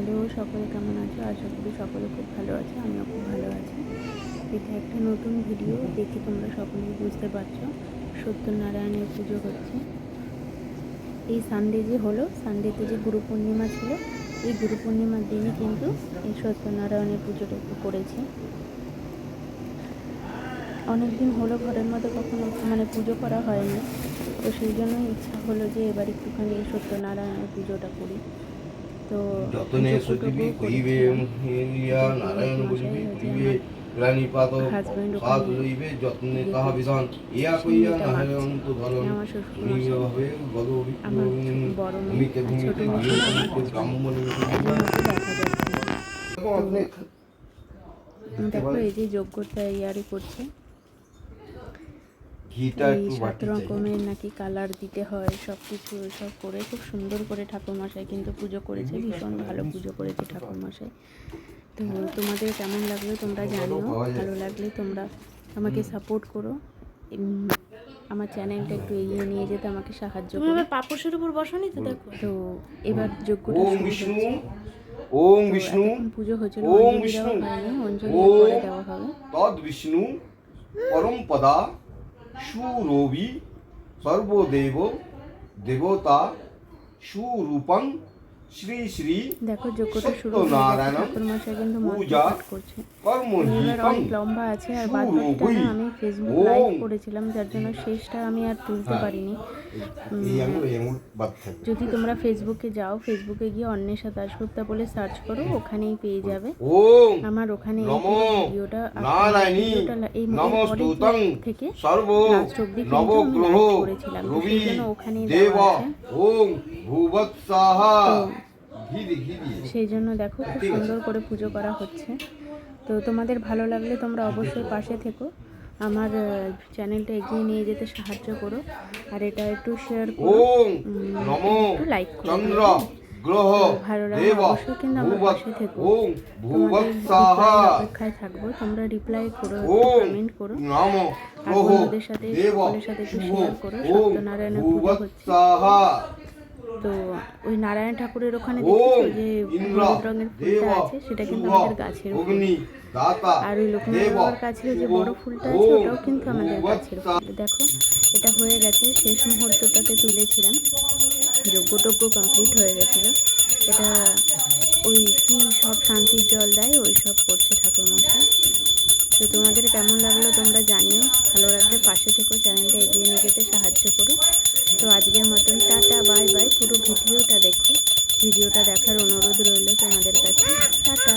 Hello, সকলে কেমন আছো? আশা করি সকলে খুব ভালো আছে, আমিও খুব ভালো আছি। এটা একটা নতুন ভিডিও, দেখে তোমরা সকলেই বুঝতে পারছ। সত্যনারায়ণের পুজো হচ্ছে। এই সানডে যে হলো সানডেতে যে গুরু পূর্ণিমা ছিল, এই গুরু পূর্ণিমার দিনই কিন্তু এই সত্যনারায়ণের পুজোটা একটু করেছি। অনেক দিন হলো ঘরের মধ্যে কখনো মানে পুজো করা হয়নি, তো সেই জন্যই ইচ্ছা হলো যে এবার একটুখানি এই সত্যনারায়ণের পুজোটা করি। তো যতনে সচিবি কইবে ইয়া নারায়ণ বলিবি কইবে ওখানে লইবে যত্নে তাহা বিধান ইয়া কইয়া নারায়ণ তো ধরন ভাবে মেয়ে ভূমিতে ভূমিতে ব্রাহ্মণে দেখা এই যে যোগ্যতা ইয়ারই করছে ঘিটা একটু সাত রকমের নাকি কালার দিতে হয় সব কিছু সব করে খুব সুন্দর করে ঠাকুরমশাই কিন্তু পুজো করেছে ভীষণ ভালো পুজো করেছে ঠাকুরমশাই। তো তোমাদের কেমন লাগল তোমরা জানিও ভালো লাগলে তোমরা আমাকে সাপোর্ট করো। আমার চ্যানেলটা একটু এগিয়ে নিয়ে যেতে আমাকে সাহায্য করো। তুমি পাপোশের উপর বসনি তো দেখো। তো এবার যোগ্যটা ওম বিষ্ণু হচ্ছে। ওম বিষ্ণু পুজো হয়েছিল ওম বিষ্ণু অঞ্জলি দেওয়া হবে। তদ বিষ্ণু পরম পদা शूरोवी सर्वोदेवो देवोता शूरूपं শ্রী শ্রী দেখো যোগ্যটা শুরু হয়ে সত্যনারায়ণ ঠাকুরমশাই কিন্তু পূজা করছে। এবার অনেক লম্বা আছে আর বাদ বাকিটা আমি ফেসবুক। লাইভ করেছিলাম যার জন্য শেষটা আমি আর তুলতে পারিনি। বাদ থাকবে যদি তোমরা ফেসবুকে যাও ফেসবুকে গিয়ে অন্বেষা দাশগুপ্তা বলে সার্চ করো ওখানেই পেয়ে যাবে। আমার ওখানে ভিডিওটা এই নমস্তুতং থেকে সর্ব নবগ্রহ করেছিলাম ওখানেই দেব ওম ভূবৎসাহা। সেই জন্য দেখো খুব সুন্দর করে পুজো করা হচ্ছে। তো তোমাদের ভালো লাগলে তোমরা অবশ্যই পাশে থেকো। আমার চ্যানেলটা এগিয়ে নিয়ে যেতে সাহায্য করো। আর এটা একটু শেয়ার করো। একটু লাইক করো। গ্রহ ভালো লাগলে দেব অবশ্যই কিন্তু আমার পাশে থেকো। অপেক্ষায় থাকব তোমরা রিপ্লাই করো কমেন্ট করো। আর বন্ধুদের সাথে সকলের সাথে একটু শেয়ার করো। সত্যনারায়ণের পুজো হচ্ছে। তো ওই নারায়ণ ঠাকুরের ওখানে দেখেছ? যে হলুদ রঙের ফুলটা আছে সেটা কিন্তু আমাদের গাছের ফুল। আর ওই লোকনাথ বাবার কাছেও যে বড় ফুলটা আছে ওটাও কিন্তু আমাদের গাছের ফুল। দেখো এটা হয়ে গেছে শেষ মুহূর্তটাতে তুলেছিলাম। যজ্ঞটজ্ঞ কমপ্লিট হয়ে গেছিল। এটা ওই কি সব শান্তির জল দেয়, ওই সব করছে ঠাকুর ঠাকুরমশাই। তো তোমাদের কেমন লাগল তোমরা জানিও। ভালো লাগলে পাশে থেকেও চ্যানেলটা এগিয়ে নিয়ে যেতে সাহায্য করো। তো আজকের মতন টাটা, বাই বাই। পুরো ভিডিওটা দেখো। ভিডিওটা দেখার অনুরোধ রইল তোমাদের কাছে। টাটা।